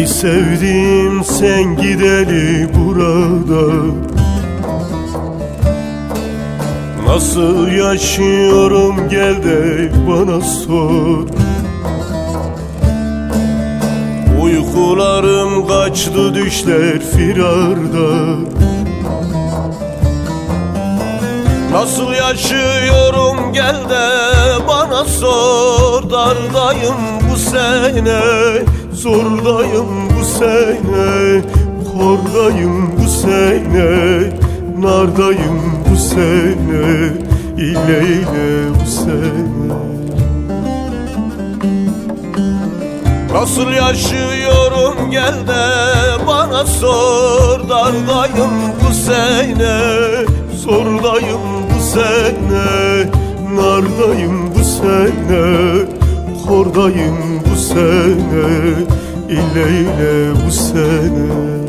Ey sevdiğim sen gideli burada. Nasıl yaşıyorum gel de bana sor. Uykularım kaçtı düşler firarda. Nasıl yaşıyorum gel de bana sor. Dardayım sene, zordayım bu sene Kordayım bu sene, nardayım bu sene İle ile bu sene. Nasıl yaşıyorum gel de bana sor. Dardayım bu sene, zordayım bu sene Nardayım bu sene, kordayım bu sene İle ile bu sene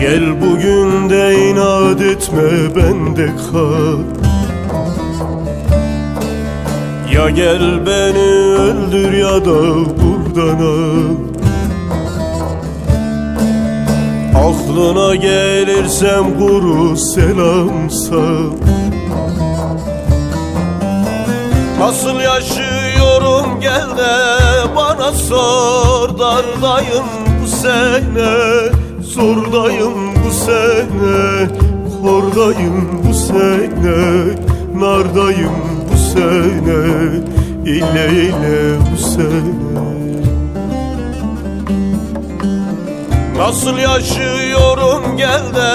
Gel bugün de inat etme bende kal. Ya gel beni öldür ya da buradan al. Aklına gelirsem kuru selam Nasıl yaşıyorum gel de bana sor Dardayım bu sene, zordayım bu sene Kordayım bu sene, nardayım bu sene İle ile bu sene. Nasıl yaşıyorum gel de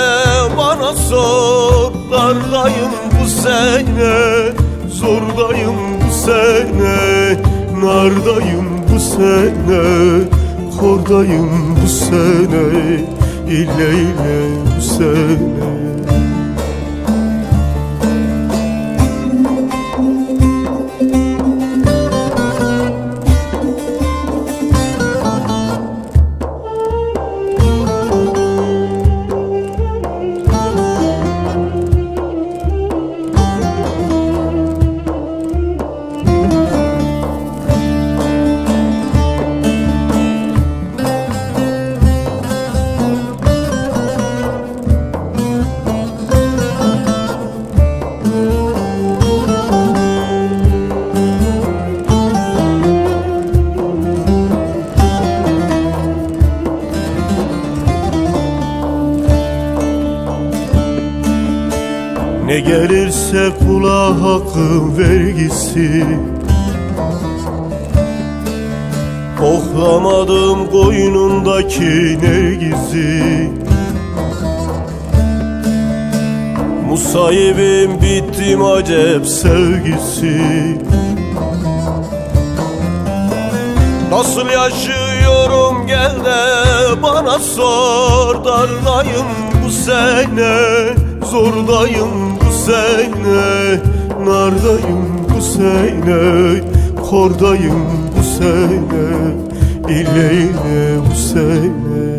bana sor. Dardayım bu sene, zordayım bu sene Nardayım bu sene, kordayım bu sene İle ile bu Ne gelirse kula hakkın vergisi. Oklamadım koynundaki nergizi. Musayibim bittim acep sevgisi. Nasıl yaşıyorum gel de bana sor Dardayım bu sene, zordayım sene Nardayım bu sene, kordayım bu sene İle ile bu sene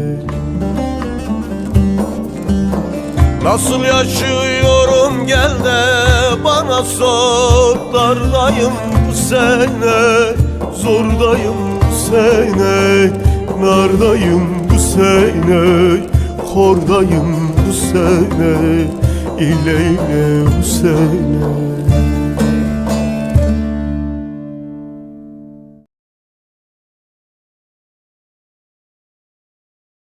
Nasıl yaşıyorum gel de bana sor. Dardayım bu sene, zordayım bu sene Nardayım bu sene, kordayım bu sene İle sene